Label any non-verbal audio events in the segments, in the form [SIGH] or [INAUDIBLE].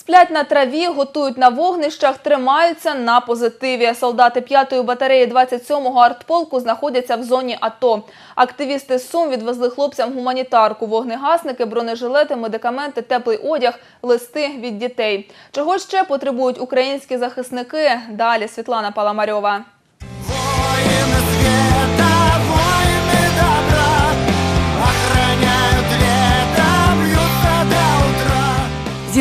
Сплять на траві, готують на вогнищах, тримаються на позитиві. Солдати 5-ї батареї 27-го артполку знаходяться в зоні АТО. Активісти Сум відвезли хлопцям гуманітарку, вогнегасники, бронежилети, медикаменти, теплий одяг, листи від дітей. Чого ще потребують українські захисники? Далі Світлана Паламарьова.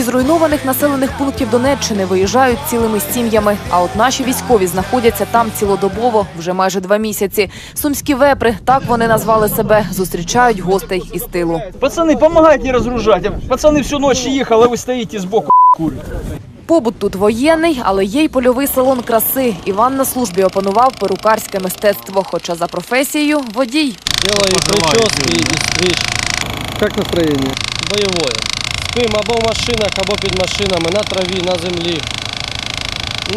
зруйнованих населених пунктів Донеччини виїжджають цілими сім'ями. А от наші військові знаходяться там цілодобово вже майже два місяці. Сумські вепри, так вони назвали себе, зустрічають гостей із тилу. Пацаны, помогайте не разгружать. А Пацаны всю ночь ехал, а вы стоите сбоку курите. Побут тут воєнний, але є й польовий салон краси. Іван на службі опанував перукарське мистецтво, хоча за професією водій. Делаю прически и стриж. Как настроение? Бойовое. Спим або в машинах, або під машинами, на траві, на землі.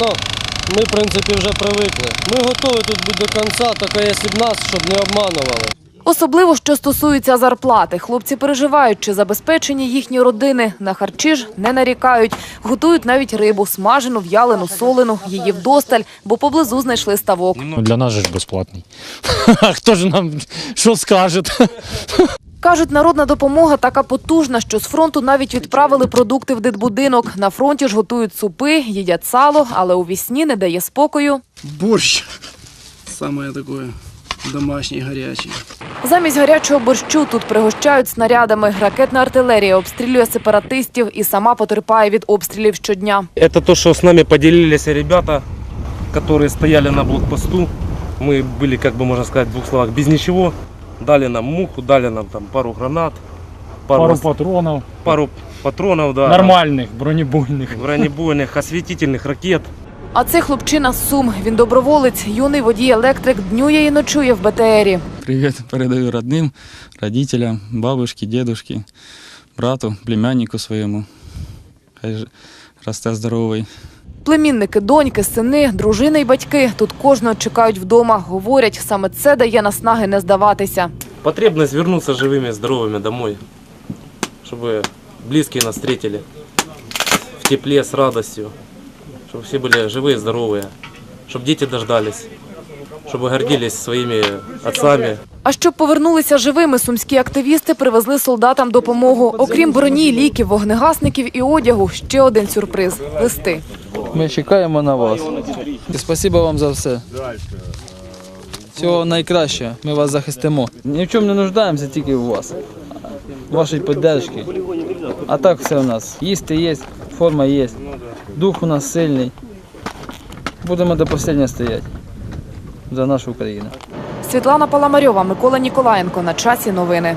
Ну, ми, в принципі, вже привикли. Ми готові тут бути до кінця, тільки якщо б нас, щоб не обманували. Особливо, що стосується зарплати. Хлопці переживають, чи забезпечені їхні родини. На харчі ж не нарікають. Готують навіть рибу, смажену, в'ялену, солену, її вдосталь, бо поблизу знайшли ставок. Ну, для нас же ж безплатний. [LAUGHS] Хто ж нам що скаже? Кажуть, народна допомога така потужна, що з фронту навіть відправили продукти в дитбудинок. На фронті ж готують супи, їдять сало, але у вісні не дає спокою. Борщ. Самое такое домашний, горячий. Замість гарячого борщу тут пригощають снарядами. Ракетна артилерія обстрілює сепаратистів і сама потерпає від обстрілів щодня. Это то, что с нами поделились ребята, которые стояли на блокпосту. Мы были, как бы можно сказать, в двух словах, без ничего. Дали нам муху, дали нам там пару гранат, пару, Пару ос- патронів, пару патронов, да, нормальних, бронебойних. бронебойных, осветительных ракет. А це хлопчина з Сум. Він доброволець, юний водій-електрик, днює і ночує в БТРі. Привет передаю родным, родителям, бабушке, дедушке, брату, племяннику своєму. Хай ж- росте здоровий. Племінники, доньки, сини, дружини й батьки тут кожного чекають вдома. Говорять, саме це дає наснаги не здаватися. Потребность вернуться живыми, здоровыми домой, чтобы близкие нас встретили в тепле, с радостью, чтобы все были живые, здоровые, чтобы дети дождались, чтобы гордились своими отцами, А щоб повернулися живими, сумські активісти привезли солдатам допомогу. Окрім броні, ліків, вогнегасників і одягу, ще один сюрприз листи. Ми чекаємо на вас. І спасибо вам за все. Всього найкращого. Ми вас захистимо. Ні в чому не нуждаємося, тільки в вас. Вашої підтримки. А так все у нас. Їсти є, форма є. Дух у нас сильний. Будемо до останнього стояти. За нашу Україну. Світлана Паламарьова, Микола Ніколаєнко. На часі новини.